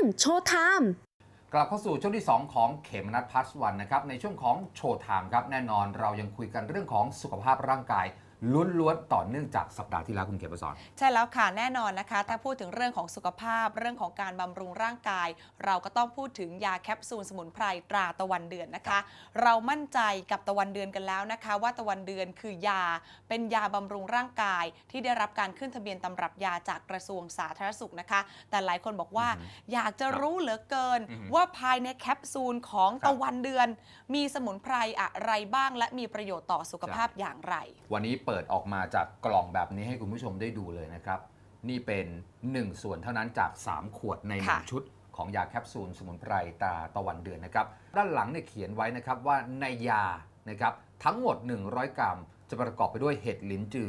งโชว์ไทม์กลับเข้าสู่ช่วงที่ 2 ของเขมนัทพัสวันนะครับในช่วงของโชว์ไทม์ครับแน่นอนเรายังคุยกันเรื่องของสุขภาพร่างกาย ล้วนๆต่อเนื่องจากสัปดาห์ที่แล้วคุณเขมประสอน ใช่แล้วค่ะแน่นอนนะคะ ถ้าพูดถึงเรื่องของสุขภาพเรื่องของการบำรุงร่างกาย เราก็ต้องพูดถึงยาแคปซูลสมุนไพรตราตะวันเดือนนะคะ เรามั่นใจกับตะวันเดือนกันแล้วนะคะ ว่าตะวันเดือนคือยาเป็นยาบำรุงร่างกาย ที่ได้รับการขึ้นทะเบียนตำรับยาจากกระทรวงสาธารณสุขนะคะ แต่หลายคนบอกว่าอือฮึอยากจะรู้เหลือเกินอือฮึว่าภายในแคปซูลของครับตะวันเดือน มีสมุนไพรอะไรบ้าง และมีประโยชน์ต่อสุขภาพอย่างไร วันนี้เปิดออกมาจากกล่องแบบนี้ให้คุณผู้ชมได้ดูเลยนะครับ นี่เป็น 1 ส่วนเท่านั้นจาก 3 ขวดในค่ะ1ชุด ของยาแคปซูลสมุนไพรตราตะวันเดือนนะครับ ด้านหลังเนี่ยเขียนไว้นะครับว่าในยานะครับทั้งหมด 100 กรัม จะประกอบไปด้วยเห็ดลิ้นจือ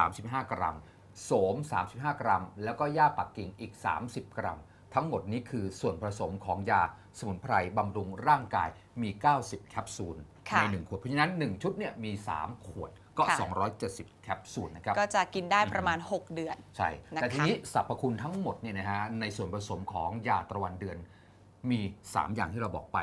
35 กรัม โสม 35 กรัม แล้วก็หญ้าปักกิ่งอีก 30 กรัม ทั้งหมดนี้คือส่วนผสมของยาสมุนไพรบำรุงร่างกายมี 90 แคปซูล ค่ะ ใน 1 ขวด เพราะฉะนั้น 1 ชุดเนี่ยมี 3 ขวด ก็ ค่ะ 270 แคปซูลนะครับ ก็จะกินได้ประมาณ 6 เดือน ใช่ นะคะแต่ทีนี้สรรพคุณทั้งหมดเนี่ยนะฮะในส่วนผสมของยาตะวันเดือนมี 3 อย่างที่เราบอกไป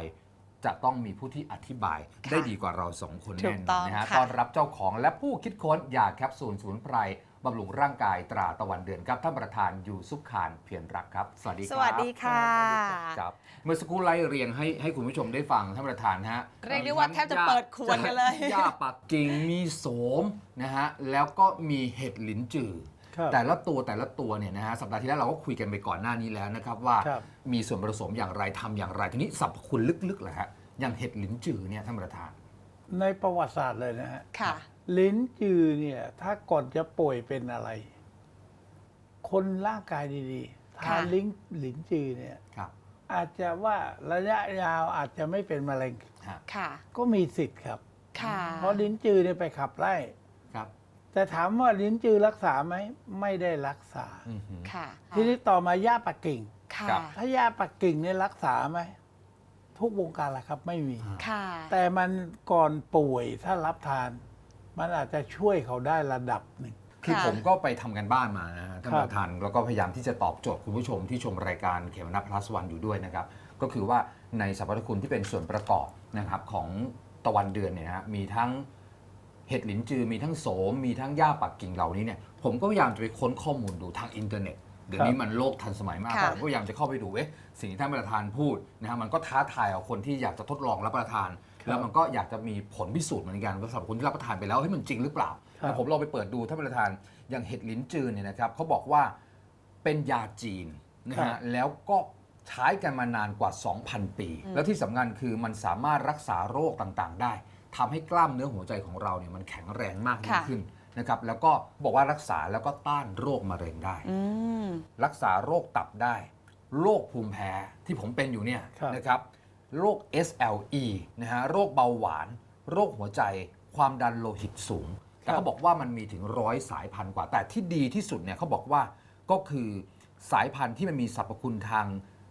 จะต้องมีผู้ที่อธิบายค่ะได้ดีกว่าเราสองคนถูแน่กนต้ออนงนะฮะค่ะต้อนรับเจ้าของและผู้คิดค้นยาแคปซูลสมุนไพรบำรุงร่างกายตราตะวันเดือนครับท่านประธานยูซุปคานเพียรรักครับ สวัสดีครับ สวัสดีค่ะครับเมื่อสักครู่ไล่เรียงให้ให้คุณผู้ชมได้ฟังท่านประธานฮะเรียกได้ว่าแทบจะเปิดขวดกันเลยหญ้าปักกิ่งมีโสมนะฮะแล้วก็มีเห็ดหลินจือครับ แต่ละตัวแต่ละตัวเนี่ยนะฮะสัปดาห์ที่แล้วเราก็คุยกันไปก่อนหน้านี้แล้วนะครับว่าครับมีส่วนผสมอย่างไรทำอย่างไรทีนี้สรรพคุณลึกๆแหละฮะอย่างเห็ดหลินจือเนี่ยท่านประธาน ในประวัติศาสตร์เลยนะฮะค่ะลิ้นจือเนี่ยถ้าก่อนจะป่วยเป็นอะไร คนร่างกายดีๆทาค่ะนลิ้นลิ้นจือเนี่ยครับอาจจะว่าระยะยาวอาจจะไม่เป็นมะเร็งฮะค่ะก็มีสิทธิ์ครับค่ะเพราะลิ้นจือเนี่ยไปขับไล่ครับ แต่ถามว่าลิ้นจือรักษาไหมไม่ได้รักษาอือหือค่ะทีนี้ต่อมาย่าปักกิ่ง ค่ะครับถ้าย่าปักกิ่งเนี่ยรักษาไหมทุกวงการแหละครับไม่มี ค่ะ แต่มันก่อนป่วยถ้ารับทาน มันอาจจะช่วยเขาได้ระดับหนึ่ง คือค่ะผมก็ไปทำกันบ้านมานะฮะท่านครับประธานแล้วก็พยายามที่จะตอบโจทย์คุณผู้ชมที่ชมรายการเขมนัทพลัสวันอยู่ด้วยนะครับ ก็คือว่าในสรรพคุณที่เป็นส่วนประกอบนะครับของตะวันเดือนเนี่ยนะฮะมีทั้ง เห็ดหลินจือมีทั้งโสมมีทั้งหญ้าปักกิ่งเหล่านี้เนี่ยผมก็พยายามจะไปค้นข้อมูลดูทางอินเทอร์เน็ตเดี๋ยวนี้มันโลกทันสมัยมากค่ะ ผมก็พยายามจะเข้าไปดูเอ๊ะสิ่งที่ท่านประธานพูดนะฮะมันก็ท้าทายกับคนที่อยากจะทดลองรับประทานครับแล้วมันก็อยากจะมีผลพิสูจน์เหมือนกันว่าสำหรับคนที่รับประทานไปแล้วเฮ้ยมันจริงหรือเปล่าครับ แต่ผมลองไปเปิดดูท่านประธานอย่างเห็ดลิ้นจือเนี่ยนะครับเขาบอกว่าเป็นยาจีนนะฮะแล้วก็ใช้กันมานานกว่า 2,000 ปี แล้วที่สำคัญคือมันสามารถรักษาโรคต่างๆ ได้ ทำให้กล้ามเนื้อหัวใจของเราเนี่ยมันแข็งแรงมากยิ่งค่ะ ขึ้นนะครับแล้วก็บอกว่ารักษาแล้วก็ต้านโรคมะเร็งได้ อืม รักษาโรคตับได้ โรคภูมิแพ้ที่ผมเป็นอยู่เนี่ยครับ นะครับ โรค SLE นะฮะ โรคเบาหวาน โรคหัวใจ ความดันโลหิตสูง แต่เขาบอกว่ามันมีถึงร้อยสายพันธุ์กว่า แต่ที่ดีที่สุดเนี่ยเขาบอกว่าก็คือสายพันธุ์ที่มันมีสรรพคุณทาง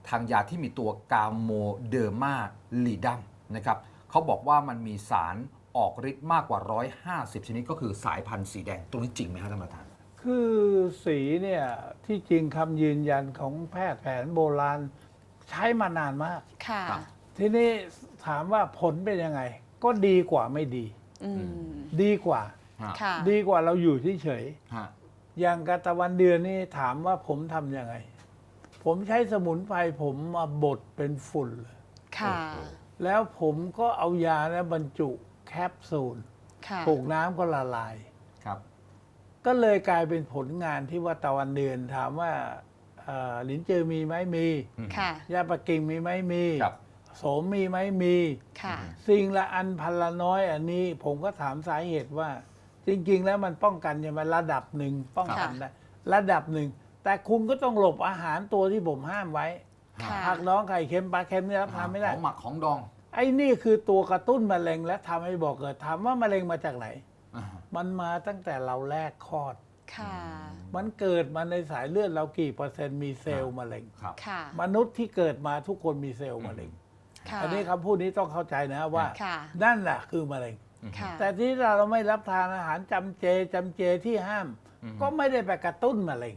ทางยาที่มีตัวกาโมเดอร์มาลีดัมนะครับ เขาบอกว่ามันมีสารออกฤทธิ์มากกว่า 150 ชนิดก็คือสายพันธุ์สีแดงตรงนี้จริงไหมครับท่านประธาน คือสีเนี่ยที่จริงคำยืนยันของแพทย์แผนโบราณใช้มานานมาก ค่ะ ครับ ทีนี้ถามว่าผลเป็นยังไง ก็ดีกว่าไม่ดี อืม ดีกว่า ฮะค่ะ ดีกว่าเราอยู่เฉยฮะๆอย่างกาตะวันเดือนนี่ถามว่าผมทำยังไง ผมใช้สมุนไพรผมมาบดเป็นฝุ่นเลยค่ะ แล้วผมก็เอายานะบรรจุแคปซูลค่ะถูกน้ำก็ละลาย ครับ ก็เลยกลายเป็นผลงานที่ว่าตะวันเดือนถามว่าเอ่อลิ้นจือมีไหมมี ค่ะ ยาปะกิ่งมีไหมมีครับ โสมมีไหมมี ค่ะ สิ่งละอันพันละน้อยอันนี้ผมก็ถามสาเหตุว่า จริง ๆ แล้วมันป้องกันใช่ไหมระดับหนึ่งป้องกันค่ะ ได้ระดับหนึ่ง แต่คุณก็ต้องหลบอาหารตัวที่ผมห้ามไว้ ค่ะ ผักน้องไข่เค็มปลาเค็มเนี่ยรับทานไม่ได้ ของหมักของดองไอ้นี่คือตัวกระตุ้นมะเร็งและทำให้บอกเกิดถามว่ามะเร็งมาจากไหน อ่ามันมาตั้งแต่เราแรกคลอด ค่ะ มันเกิดมาในสายเลือดเรากี่เปอร์เซ็นต์มีเซลล์มะเร็ง ครับ ค่ะ มนุษย์ที่เกิดมาทุกคนมีเซลล์มะเร็ง ค่ะ อันนี้คำพูดนี้ต้องเข้าใจนะว่า ค่ะ นั่นแหละคือมะเร็ง ค่ะ แต่ที่เราไม่รับทานอาหารจำเจจำเจที่ห้าม อืม ก็ไม่ได้ไปกระตุ้นมะเร็ง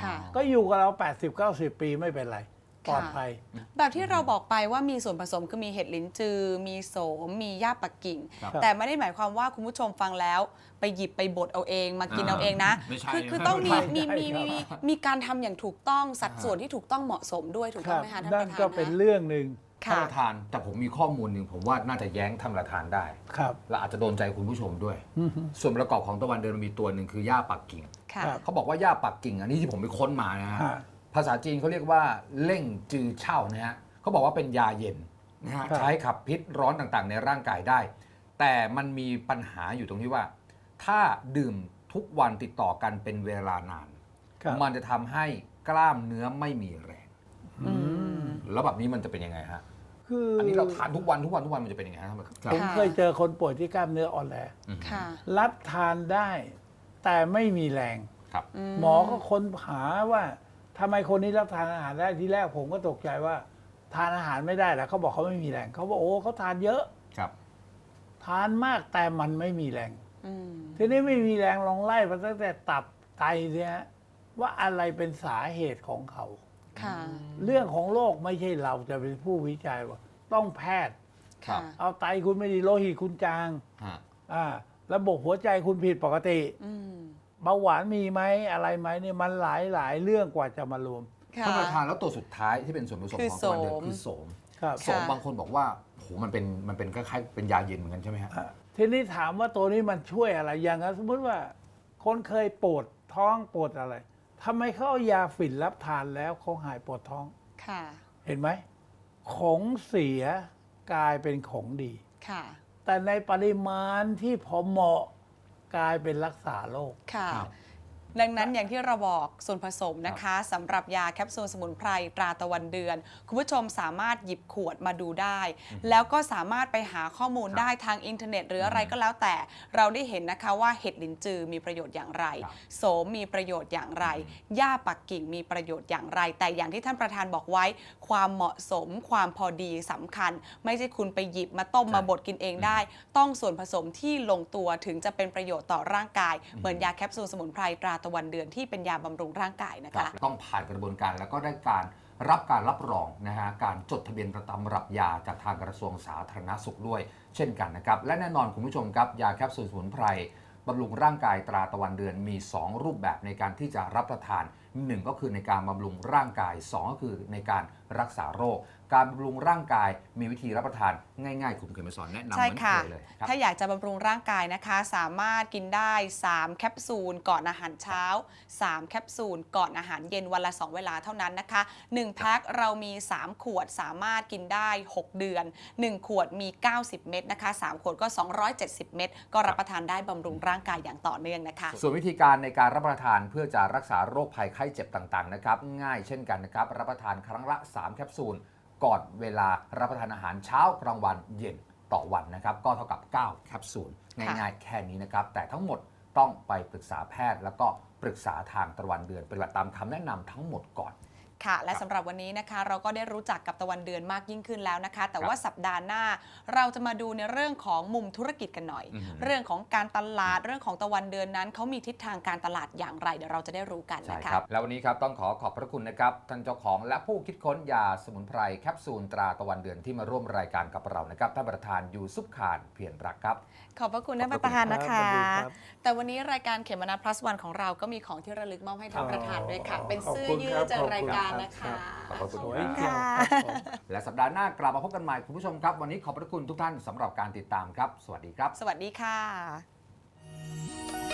ค่ะ ก็อยู่กับเรา 80 90 ปีไม่เป็นไร ปลอดภัย แบบที่เราบอกไปว่ามีส่วนผสมคือมีเห็ดลิ้นจือ มีโสม มีหญ้าปักกิ่ง ครับแต่ไม่ได้หมายความว่าคุณผู้ชมฟังแล้ว ไปหยิบไปบดเอาเองมากินอ่าเอาเองนะ ไม่ใช่คือคือนะต้องมีไม่มีใช่มีครับ มีมีการทำอย่างถูกต้องสัดอ่าส่วนที่ถูกต้องเหมาะสมด้วยถูกคต้องรับไหมคะท่านปนั่นระธานก็เป็นนะเรื่องหนึ่งท่านค่ะ ประธาน แต่ผมมีข้อมูลหนึ่งผมว่าน่าจะแย้งท่านประธานได้ ครับและอาจจะโดนใจคุณผู้ชมด้วย อือฮึส่วนประกอบของตะวันเดือนมันมีตัวหนึ่งคือหญ้าปักกิ่ง ค่ะ ครับ เขาบอกว่าหญ้าปักกิ่ง อันนี้ที่ผมไปค้นมานะฮะฮะ ภาษาจีนเขาเรียกว่าเล่งจือเช่านะฮะเขาบอกว่าเป็นยาเย็นนะฮะครับใช้ขับพิษร้อนต่างๆ ในร่างกายได้ แต่มันมีปัญหาอยู่ตรงที่ว่า ถ้าดื่มทุกวันติดต่อกันเป็นเวลานาน ครับ มันจะทำให้กล้ามเนื้อไม่มีแรง อืมแล้วแบบนี้มันจะเป็นยังไงฮะ คืออัอันนี้เราทานทุกวันทุกวันทุกวันมันจะเป็นยังไงฮะท่านประธานครับ ผมเคยเจอคนป่วยที่กล้ามเนื้ออ่อนแรงอืมค่ะรับทานได้ แต่ไม่มีแรง ครับหมอก็ค้นหาว่า ทำไมคนนี้รับทานอาหารได้ที่แรกผมก็ตกใจว่า ทานอาหารไม่ได้แล้วเขาบอกเขาไม่มีแรงเขาบอกโอ้เขาทานเยอะ ครับ ทานมากแต่มันไม่มีแรง อืมทีนี้ไม่มีแรงลองไล่มาตั้งแต่ตับไตเนี่ยฮะว่าอะไรเป็นสาเหตุของเขา ค่ะ เรื่องของโรคไม่ใช่เราจะเป็นผู้วิจัยว่า ต้องแพทย์ ครับค่ะเอาไตคุณไม่ดีโลหิตคุณจางฮะอ่าระบบหัวใจคุณผิดปกติ อืม เบาหวานมีไหมอะไรไหมเนี่ยมันหลายหลายเรื่องกว่าจะมารวม ค่ะ ท่านประธานแล้วตัวสุดท้ายที่เป็นส่วนผสมคือของตะวันเดือนโสมคือโสมครับ โสมบางคนบอกว่าโหมันเป็นมันเป็นคล้ายๆเป็นยาเย็นเหมือนกันใช่ไหมฮะอะทีนี้ถามว่าตัวนี้มันช่วยอะไรอย่างนั้นสมมติว่า คนเคยปวดท้องปวดอะไรทำไมเขาเอายาฝิ่นรับทานแล้วเขาหายปวดท้อง ค่ะ เห็นไหม ของเสียกลายเป็นของดี ค่ะ แต่ในปริมาณที่พอเหมาะ กลายเป็นรักษาโรคค่ะครับ ดังนั้นอย่างที่เราบอกส่วนผสมนะคะสำหรับยาแคปซูลสมุนไพรตราตะวันเดือน คุณผู้ชมสามารถหยิบขวดมาดูได้ แล้วก็สามารถไปหาข้อมูลครับได้ทางอินเทอร์เน็ต หรืออะไรก็แล้วแต่เราได้เห็นนะคะว่าเห็ดลินจือมีประโยชน์อย่างไรครับโสมมีประโยชน์อย่างไรหญ้าปักกิ่งมีประโยชน์อย่างไร แต่อย่างที่ท่านประธานบอกไว้ ความเหมาะสมความพอดีสำคัญ ไม่ใช่คุณไปหยิบมาต้มใช่มาบดกินเองได้ ต้องส่วนผสมที่ลงตัวถึงจะเป็นประโยชน์ต่อร่างกาย เหมือนยาแคปซูลสมุนไพรตราตะวันเดือนที่เป็นยาบำรุงร่างกายนะคะ ต้องผ่านกระบวนการแล้วก็ได้การรับการรับรองนะฮะการจดทะเบียนตำรับยาจากทางกระทรวงสาธารณสุขด้วย เช่นกันนะครับ และแน่นอนคุณผู้ชมครับยาแคปซูลสมุนไพรบำรุงร่างกายตราตะวันเดือนมี 2 รูปแบบในการที่จะรับประทาน 1 ก็คือในการบำรุงร่างกาย 2 ก็คือในการรักษาโรคการบำรุงร่างกายมีวิธีรับประทานง่ายๆ คุณเคยมาสอนแนะนำเหใช่มือนค่ะเคยเลยครับ ถ้าอยากจะบำรุงร่างกายนะคะ สามารถกินได้ 3 แคปซูลก่อนอาหารเช้า 3 แคปซูลก่อนอาหารเย็นวันละ 2 เวลาเท่านั้นนะคะ 1 แพ็คเรามี 3 ขวดสามารถกินได้ 6 เดือน 1 ขวดมี 90 เม็ดนะคะ 3 ขวดก็ 270 เม็ดก็รับประทานได้บำรุงร่างกายอย่างต่อเนื่องนะคะ ส่วนวิธีการในการรับประทานเพื่อจะรักษาโรคภัยไข้เจ็บต่างๆนะครับง่ายเช่นกันนะครับรับประทานครั้งละ 3 แคปซูล ก่อนเวลารับประทานอาหารเช้ากลางวันเย็นต่อวันนะครับ ก็เท่ากับ 9 แคปซูลง่ายๆ แค่นี้นะครับ แต่ทั้งหมดต้องไปปรึกษาแพทย์ แล้วก็ปรึกษาทางตะวันเดือนปฏิบัติตามคำแนะนำทั้งหมดก่อน ค่ะ และสำหรับวันนี้นะคะ เราก็ได้รู้จักกับตะวันเดือนมากยิ่งขึ้นแล้วนะคะ แต่ว่าสัปดาห์หน้าเราจะมาดูในเรื่องของมุมธุรกิจกันหน่อยอือฮึเรื่องของการตลาดเรื่องของตะวันเดือนนั้นเขามีทิศทางการตลาดอย่างไร เดี๋ยวเราจะได้รู้กันใช่นะคะครับแล้ววันนี้ครับต้องขอขอบพระคุณนะครับท่านเจ้าของและผู้คิดค้นยาสมุนไพรแคปซูลตราตะวันเดือนที่มาร่วมรายการกับเรานะครับท่านประธานยูซุปขานเพียรรักครับขอบพระคุณท่านประธานนะครัคะบสวัสดีครับแต่วันนี้รายการเขมนา plus วันของเราก็มีของที่ระลึกมอบให้ท่านประธานด้วยค่ะ เป็นเสื้อยืดจากรายการนะคะขอบพระคุณสวยครับเชียวค่ะครับผม และสัปดาห์หน้ากลับมาพบกันใหม่คุณผู้ชมครับ วันนี้ขอบพระคุณทุกท่านสำหรับการติดตามครับ สวัสดีครับ สวัสดีค่ะ